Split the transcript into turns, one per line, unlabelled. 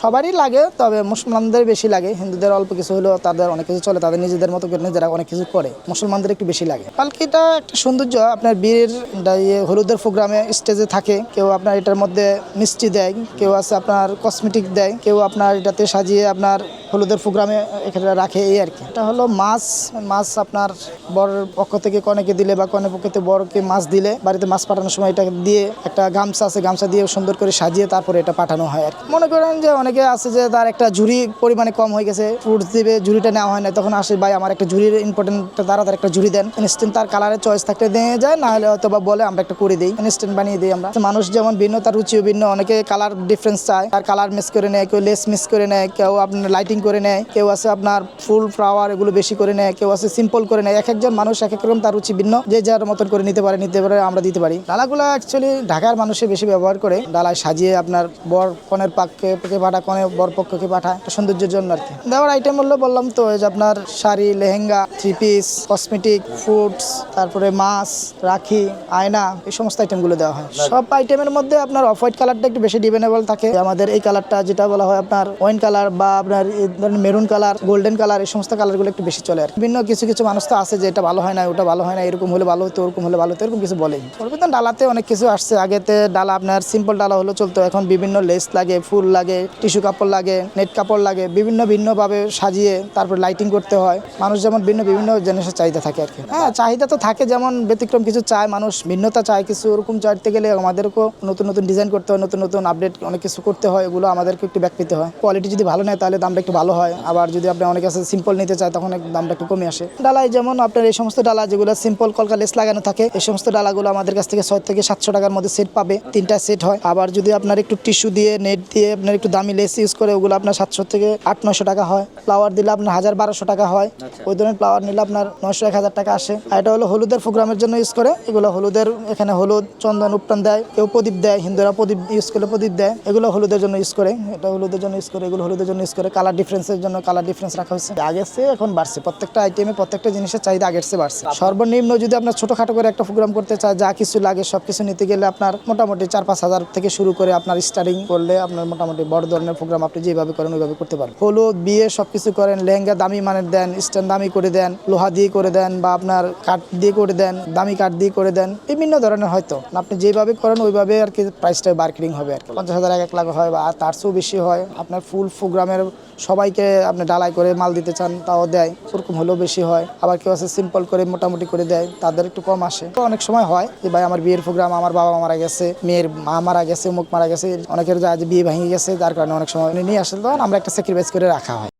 সবারই লাগে, তবে মুসলমানদের বেশি লাগে। হিন্দুদের অল্প কিছু হলেও তাদের অনেক কিছু চলে, তাদের নিজেদের মতো করে নিজেরা অনেক কিছু করে। মুসলমানদের একটু বেশি লাগে। পালকিটা একটা সৌন্দর্য, আপনার বীরের ইয়ে হলুদের প্রোগ্রামে স্টেজে থাকে। কেউ আপনার এটার মধ্যে মিষ্টি দেয়, কেউ আছে আপনার কসমেটিক দেয়, কেউ আপনার এটাতে সাজিয়ে আপনার হলুদের প্রোগ্রামে এখানে রাখে, এই আর কি। এটা হলো মাছ মাছ আপনার বরের পক্ষ থেকে কনেকে দিলে বা কনে পক্ষ থেকে বরকে মাছ দিলে, বাড়িতে মাছ পাঠানোর সময় এটা দিয়ে একটা গামছা আছে, গামছা দিয়ে সুন্দর করে সাজিয়ে তারপরে এটা পাঠানো হয় আর। মনে করেন যে অনেকে আছে যে তার একটা ঝুড়ি পরিমাণে কম হয়ে গেছে ফ্রুটস দিবে, ঝুড়িটা নেওয়া হয় না তখন আসে, ভাই, আমার একটা ঝুড়ির ইম্পর্টেন্ট তারা তার একটা ঝুড়ি দেন। ইনস্ট্যান্ট তার কালারের চয়েস থাকতে দিয়ে যায়, না হলে হয়তো বা বলে, আমরা একটা করে দিই। ইনস্ট্যান্ট বানিয়ে দিই আমরা। মানুষ যেমন ভিন্ন, তার রুচিও ভিন্ন। অনেকে কালার ডিফারেন্স চায়, তার কালার মিস করে নেয়, কেউ লেস মিস করে নেয়, কেউ আপনার লাইটিং করে নেয়, কেউ আছে আপনার ফুল ফ্লাওয়ার এগুলো বেশি করে নেয়, কেউ আছে সিম্পল করে নেয়। এক একজন মানুষ এক এক রকম তার রুচি ভিন্ন, যে যার মতন করে নিতে পারে নিতে পারে, আমরা দিতে পারি। ডালাগুলো অ্যাকচুয়ালি ঢাকার মানুষে বেশি ব্যবহার করে। ডালায় সাজিয়ে আপনার বর কনের পাককে পক্ষে পাঠা কনে বর পক্ষকে পাঠায় সৌন্দর্যের জন্য আর কি। দেওয়ার আইটেম বলল বললাম তো যে আপনার sari, lehenga three piece cosmetic foods তারপরে মাছ রাখি, আয়না, এই সমস্ত আইটেমগুলো দেওয়া হয়। সব আইটেমের মধ্যে আপনার অফ হোয়াইট কালারটা একটু বেশি ডিপেন্ডেবল থাকে। আমাদের এই কালারটা যেটা বলা হয় আপনার ওয়াইন কালার বা আপনার মেরুন কালার গোল্ডেন কালার এই সমস্ত কালারগুলো একটু বেশি চলে আর বিভিন্ন কিছু কিছু মানুষ তো আছে যে এটা ভালো হয় না, ওটা ভালো হয় না, এরকম হলে ভালো হতো, ওরকম হলে ভালো হতো, এরকম কিছু বলে ডালাতে অনেক কিছু আসছে। আগেতে ডালা আপনার সিম্পল ডালা হলো চলতো, এখন বিভিন্ন লেস লাগে, ফুল লাগে টিস্যু কাপড় লাগে, নেট কাপড় লাগে, বিভিন্ন ভিন্নভাবে সাজিয়ে তারপর লাইটিং করতে হয়। মানুষ যেমন ভিন্ন বিভিন্ন জিনিসের চাহিদা থাকে আর কি। হ্যাঁ চাহিদা তো থাকে, যেমন ব্যতিক্রম কিছু চায়, মানুষ ভিন্নতা চায়, কিছু ওরকম চাইতে গেলে আমাদেরকেও নতুন নতুন ডিজাইন করতে হয়, নতুন নতুন আপডেট অনেক কিছু করতে হয়, এগুলো আমাদেরকে একটু ব্যাক পেতে হয়। কোয়ালিটি যদি ভালো নেয়, তাহলে দামটা একটু ভালো হয়। আবার যদি আপনি অনেক কাছে সিম্পল নিতে চায়, তখন দামটা একটু কমে আসে। ডালায় যেমন আপনার এই সমস্ত ডালা যেগুলো সিম্পল কলকা লেস লাগানো থাকে, এই সমস্ত ডালাগুলো আমাদের কাছ থেকে ছয় থেকে সাতশো টাকার মধ্যে সেট পাবে। তিনটা সেট হয়। আবার যদি আপনার একটু টিস্যু দিয়ে নেট দিয়ে আপনার একটু দামি লেস ইউজ করে ওগুলো আপনার সাতশো থেকে আট নশো টাকা হয়। ফ্লাওয়ার দিলে আপনার হাজার বারোশো টাকা হয়। ওই ধরনের ফ্লাওয়ার নিলে আপনার নশো এক হাজার টাকা আসে। আর এটা হলো হলুদের প্রোগ্রামের জন্য ইউজ করে। এগুলো হলুদের এখানে হলুদ চন্দন উপটান দেয়। কেউ প্রদীপ দেয় হিন্দুরা প্রদীপ ইউজ করলে প্রদীপ দেয়। এগুলো হলুদের জন্য ইউজ করে। এটা হলুদের জন্য ইউজ করে এগুলো হলুদের জন্য ইউজ করে। কালার ডিফারেন্সের জন্য কালার ডিফারেন্স রাখা হয়েছে। আগের চেয়ে এখন বাড়ছে। প্রত্যেকটা আইটেমে প্রত্যেকটা জিনিসের চাহিদা আগের চেয়ে বাড়ছে। সর্বনিম্ন যদি আপনার ছোটখাটো করে একটা প্রোগ্রাম করতে চায় যা কিছু লাগে সব কিছু নিতে গেলে আপনার মোটামুটি চার পাঁচ হাজার থেকে শুরু করে আপনার স্টার্টিং করলে আপনার মোটামুটি বড় ধরনের প্রোগ্রাম আপনি যেভাবে করেন, ওইভাবে করতে পারেন। হলুদ, বিয়ে সব কিছু করেন, লেহেঙ্গা দামি মানের দেন, স্ট্যান্ড দামি করে দেন, লোহা দিয়ে করে দেন বা আপনার কাঠ দিয়ে করে দেন, দামি কাঠ দিয়ে করে দেন, বিভিন্ন ধরনের হয়তো। আপনি যেভাবে করেন, ওইভাবে আর কি প্রাইসটা মার্কেটিং হবে আর কি। পঞ্চাশ হাজার এক লাখ হয় বা তার চেয়েও বেশি হয়। আপনার ফুল প্রোগ্রামের সবাইকে আপনি ডালাই করে মাল দিতে চান, তাও দেয়। ওরকম হলেও বেশি হয়। আবার কেউ আছে সিম্পল করে, মোটামুটি করে দেয়, তাদের একটু কম আসে। তো অনেক সময় হয় যে, ভাই, আমার বিয়ের প্রোগ্রাম আমার বাবা মারা গেছে, মেয়ের মা মারা গেছে, মুখ মারা গেছে। অনেকের যা বিয়ে ভেঙে গেছে যার কারণে অনেক সময় নিয়ে আসলে তখন আমরা একটা স্যাক্রিফাইস করে রাখা হয়।